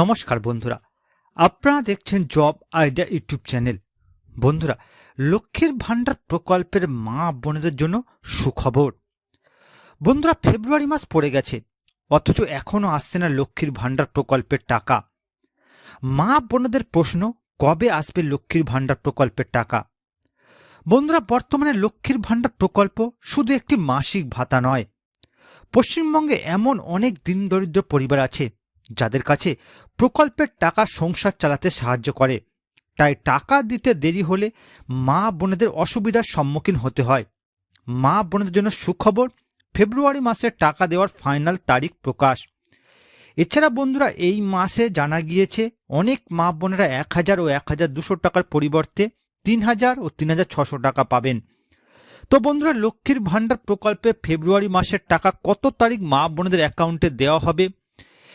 নমস্কার বন্ধুরা, আপনারা দেখছেন জব আইডিয়া ইউটিউব চ্যানেল। বন্ধুরা, লক্ষ্মীর ভাণ্ডার প্রকল্পের মা বোনেদের জন্য সুখবর। বন্ধুরা, ফেব্রুয়ারি মাস পড়ে গেছে, অথচ এখনও আসছে না লক্ষ্মীর ভাণ্ডার প্রকল্পের টাকা। মা বোনেদের প্রশ্ন, কবে আসবে লক্ষ্মীর ভাণ্ডার প্রকল্পের টাকা? বন্ধুরা, বর্তমানে লক্ষ্মীর ভাণ্ডার প্রকল্প শুধু একটি মাসিক ভাতা নয়, পশ্চিমবঙ্গে এমন অনেক দিন দরিদ্র পরিবার আছে যাদের কাছে প্রকল্পের টাকা সংসার চালাতে সাহায্য করে। তাই টাকা দিতে দেরি হলে মা বোনেদের অসুবিধার সম্মুখীন হতে হয়। মা বোনেদের জন্য সুখবর, ফেব্রুয়ারি মাসে টাকা দেওয়ার ফাইনাল তারিখ প্রকাশ। এছাড়া বন্ধুরা, এই মাসে জানা গিয়েছে, অনেক মা বোনেরা এক হাজার ও এক হাজার দুশো টাকার পরিবর্তে তিন হাজার ও তিন হাজার ছশো টাকা পাবেন। তো বন্ধুরা, লক্ষ্মীর ভাণ্ডার প্রকল্পে ফেব্রুয়ারি মাসের টাকা কত তারিখ মা বোনেদের অ্যাকাউন্টে দেওয়া হবে?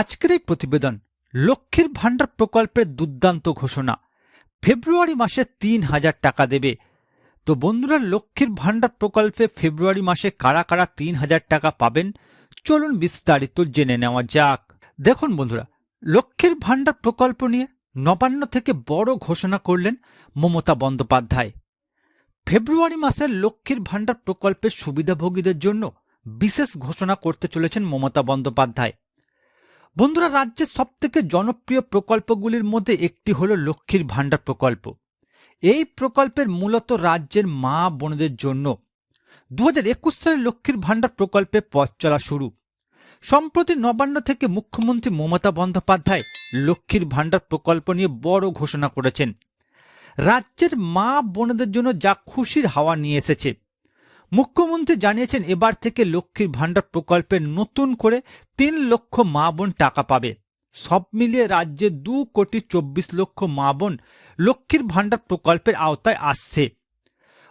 আজকের এই প্রতিবেদন লক্ষ্মীর ভাণ্ডার প্রকল্পের দুর্দান্ত ঘোষণা। ফেব্রুয়ারি মাসে তিন হাজার টাকা দেবে। তো বন্ধুরা, লক্ষ্মীর ভাণ্ডার প্রকল্পে ফেব্রুয়ারি মাসে কারা কারা তিন হাজার টাকা পাবেন? চলুন বিস্তারিত জেনে নেওয়া যাক। দেখুন বন্ধুরা, লক্ষ্মীর ভাণ্ডার প্রকল্প নিয়ে নবান্ন থেকে বড় ঘোষণা করলেন মমতা বন্দ্যোপাধ্যায়। ফেব্রুয়ারি মাসে লক্ষ্মীর ভাণ্ডার প্রকল্পের সুবিধাভোগীদের জন্য বিশেষ ঘোষণা করতে চলেছেন মমতা বন্দ্যোপাধ্যায়। বন্ধুরা, রাজ্যের সবথেকে জনপ্রিয় প্রকল্পগুলির মধ্যে একটি হল লক্ষ্মীর ভাণ্ডার প্রকল্প। এই প্রকল্পের মূলত রাজ্যের মা বোনদের জন্য। দু হাজার একুশ সালে লক্ষ্মীর ভাণ্ডার প্রকল্পে পথ চলা শুরু। সম্প্রতি নবান্ন থেকে মুখ্যমন্ত্রী মমতা বন্দ্যোপাধ্যায় লক্ষ্মীর ভাণ্ডার প্রকল্প নিয়ে বড় ঘোষণা করেছেন। রাজ্যের মা বোনদের জন্য যা খুশির হাওয়া নিয়ে এসেছে। মুখ্যমন্ত্রী জানিয়েছেন এবার থেকে লক্ষ্মীর ভাণ্ডার প্রকল্পে নতুন করে তিন লক্ষ মা বোন টাকা পাবে। সব মিলিয়ে রাজ্যে দু কোটি চব্বিশ লক্ষ মা বোন লক্ষ্মীর ভাণ্ডার প্রকল্পের আওতায় আসছে।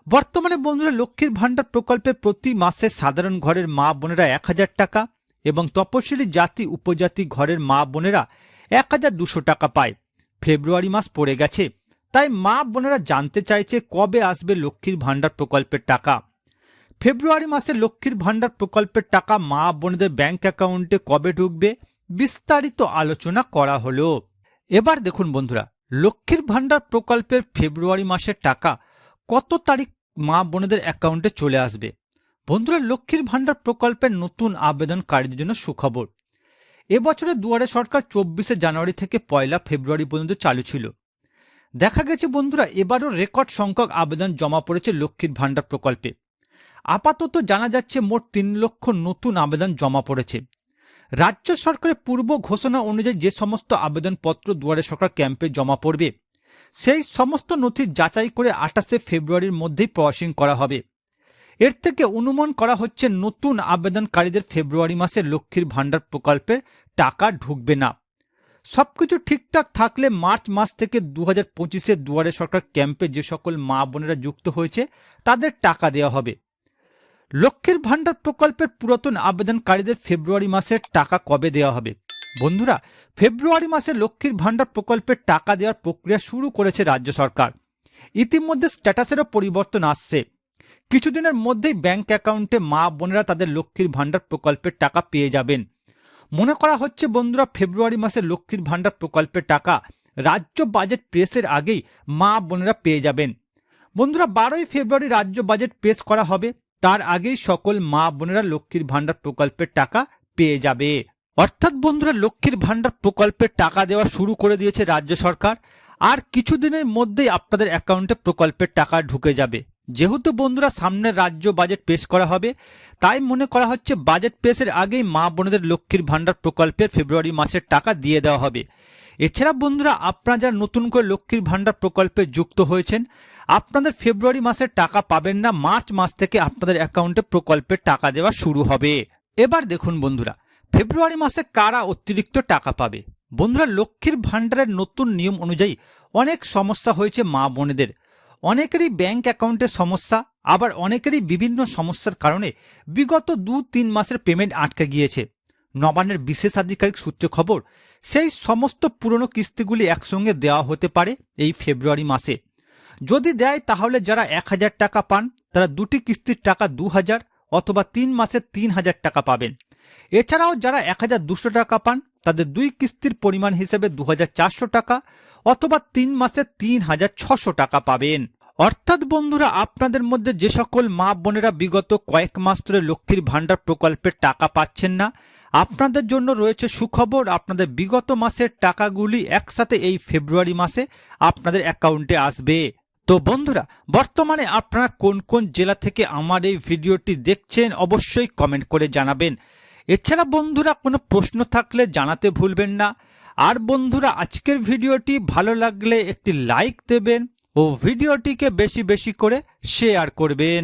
বর্তমানে বন্ধুরা, লক্ষ্মীর ভাণ্ডার প্রকল্পে প্রতি মাসে সাধারণ ঘরের মা বোনেরা এক হাজার টাকা এবং তপশিলি জাতি উপজাতি ঘরের মা বোনেরা এক হাজার দুশো টাকা পায়। ফেব্রুয়ারি মাস পড়ে গেছে। তাই মা বোনেরা জানতে চাইছে কবে আসবে লক্ষ্মীর ভাণ্ডার প্রকল্পের টাকা। ফেব্রুয়ারি মাসে লক্ষ্মীর ভাণ্ডার প্রকল্পের টাকা মা বোনদের ব্যাংক অ্যাকাউন্টে কবে ঢুকবে, বিস্তারিত আলোচনা করা হলো। এবার দেখুন বন্ধুরা, লক্ষ্মীর ভাণ্ডার প্রকল্পের ফেব্রুয়ারি মাসের টাকা কত তারিখ মা বোনেদের অ্যাকাউন্টে চলে আসবে? বন্ধুরা, লক্ষ্মীর ভাণ্ডার প্রকল্পের নতুন আবেদনকারীদের জন্য সুখবর। এবছরে দুয়ারে সরকার চব্বিশে জানুয়ারি থেকে পয়লা ফেব্রুয়ারি পর্যন্ত চালু ছিল। দেখা গেছে বন্ধুরা, এবারও রেকর্ড সংখ্যক আবেদন জমা পড়েছে লক্ষ্মীর ভাণ্ডার প্রকল্পে। আপাতত জানা যাচ্ছে মোট তিন লক্ষ নতুন আবেদন জমা পড়েছে। রাজ্য সরকারের পূর্ব ঘোষণা অনুযায়ী যে সমস্ত আবেদনপত্র দুয়ারে সরকার ক্যাম্পে জমা পড়বে, সেই সমস্ত নথি যাচাই করে আঠাশে ফেব্রুয়ারির মধ্যেই প্রসিং করা হবে। এর থেকে অনুমান করা হচ্ছে নতুন আবেদনকারীদের ফেব্রুয়ারি মাসে লক্ষ্মীর ভাণ্ডার প্রকল্পের টাকা ঢুকবে না। সবকিছু ঠিকঠাক থাকলে মার্চ মাস থেকে দু হাজার পঁচিশে দুয়ারে সরকার ক্যাম্পে যে সকল মা বোনেরা যুক্ত হয়েছে, তাদের টাকা দেওয়া হবে। লক্ষ্মীর ভাণ্ডার প্রকল্পের পুরাতন আবেদনকারীদের ফেব্রুয়ারি মাসের টাকা কবে দেওয়া হবে? বন্ধুরা, ফেব্রুয়ারি মাসে লক্ষ্মীর ভাণ্ডার প্রকল্পের টাকা দেওয়ার প্রক্রিয়া শুরু করেছে রাজ্য সরকার। ইতিমধ্যে স্ট্যাটাসেরও পরিবর্তন আসছে। কিছুদিনের মধ্যেই ব্যাংক অ্যাকাউন্টে মা বোনেরা তাদের লক্ষ্মীর ভাণ্ডার প্রকল্পের টাকা পেয়ে যাবেন। মনে করা হচ্ছে, বন্ধুরা, ফেব্রুয়ারি মাসে লক্ষ্মীর ভাণ্ডার প্রকল্পের টাকা রাজ্য বাজেট পেশের আগেই মা বোনেরা পেয়ে যাবেন। বন্ধুরা, বারোই ফেব্রুয়ারি রাজ্য বাজেট পেশ করা হবে। তার আগেই সকল মা বোনেরা লক্ষ্মীর ভাণ্ডার প্রকল্পের টাকা পেয়ে যাবে। অর্থাৎ বন্ধুরা, লক্ষ্মীর ভাণ্ডার প্রকল্পের টাকা দেওয়া শুরু করে দিয়েছে রাজ্য সরকার। আর কিছুদিনের মধ্যেই আপনাদের অ্যাকাউন্টে প্রকল্পের টাকা ঢুকে যাবে। যেহেতু বন্ধুরা সামনের রাজ্য বাজেট পেশ করা হবে, তাই মনে করা হচ্ছে বাজেট পেশের আগেই মা বোনেদের লক্ষ্মীর ভাণ্ডার প্রকল্পের ফেব্রুয়ারি মাসের টাকা দিয়ে দেওয়া হবে। এছাড়া বন্ধুরা, আপনারা যারা নতুন করে লক্ষ্মীর ভাণ্ডার প্রকল্পে যুক্ত হয়েছেন, আপনাদের ফেব্রুয়ারি মাসের টাকা পাবেন না, মার্চ মাস থেকে আপনাদের অ্যাকাউন্টে প্রকল্পের টাকা দেওয়া শুরু হবে। এবার দেখুন বন্ধুরা, ফেব্রুয়ারি মাসে কারা অতিরিক্ত টাকা পাবে? বন্ধুরা, লক্ষ্মীর ভাণ্ডারের নতুন নিয়ম অনুযায়ী অনেক সমস্যা হয়েছে মা বোনেদের। অনেকেরই ব্যাংক অ্যাকাউন্টের সমস্যা, আবার অনেকেরই বিভিন্ন সমস্যার কারণে বিগত দু তিন মাসের পেমেন্ট আটকে গিয়েছে। নবান্নের বিশেষ আধিকারিক সূত্রে খবর সেই সমস্ত পুরনো কিস্তিগুলি একসঙ্গে দেওয়া হতে পারে এই ফেব্রুয়ারি মাসে। যদি দেয়, তাহলে যারা এক হাজার টাকা পান, তারা দুটি কিস্তির টাকা দু হাজার অথবা তিন মাসে তিন হাজার টাকা পাবেন। এছাড়াও যারা এক হাজার দুশো টাকা পান, তাদের দুই কিস্তির পরিমাণ হিসেবে দু হাজার চারশো টাকা অথবা তিন মাসে তিন হাজার ছশো টাকা পাবেন। অর্থাৎ বন্ধুরা, আপনাদের মধ্যে যে সকল মা বোনেরা বিগত কয়েক মাস ধরে লক্ষ্মীর ভাণ্ডার প্রকল্পের টাকা পাচ্ছেন না আপনাদের জন্য রয়েছে সুখবর, আপনাদের বিগত মাসের টাকাগুলি একসাথে এই ফেব্রুয়ারি মাসে আপনাদের অ্যাকাউন্টে আসবে। তো বন্ধুরা, বর্তমানে আপনারা কোন কোন জেলা থেকে আমার এই ভিডিওটি দেখছেন অবশ্যই কমেন্ট করে জানাবেন। এছাড়া বন্ধুরা, কোনো প্রশ্ন থাকলে জানাতে ভুলবেন না। আর বন্ধুরা, আজকের ভিডিওটি ভালো লাগলে একটি লাইক দেবেন ও ভিডিওটিকে বেশি বেশি করে শেয়ার করবেন।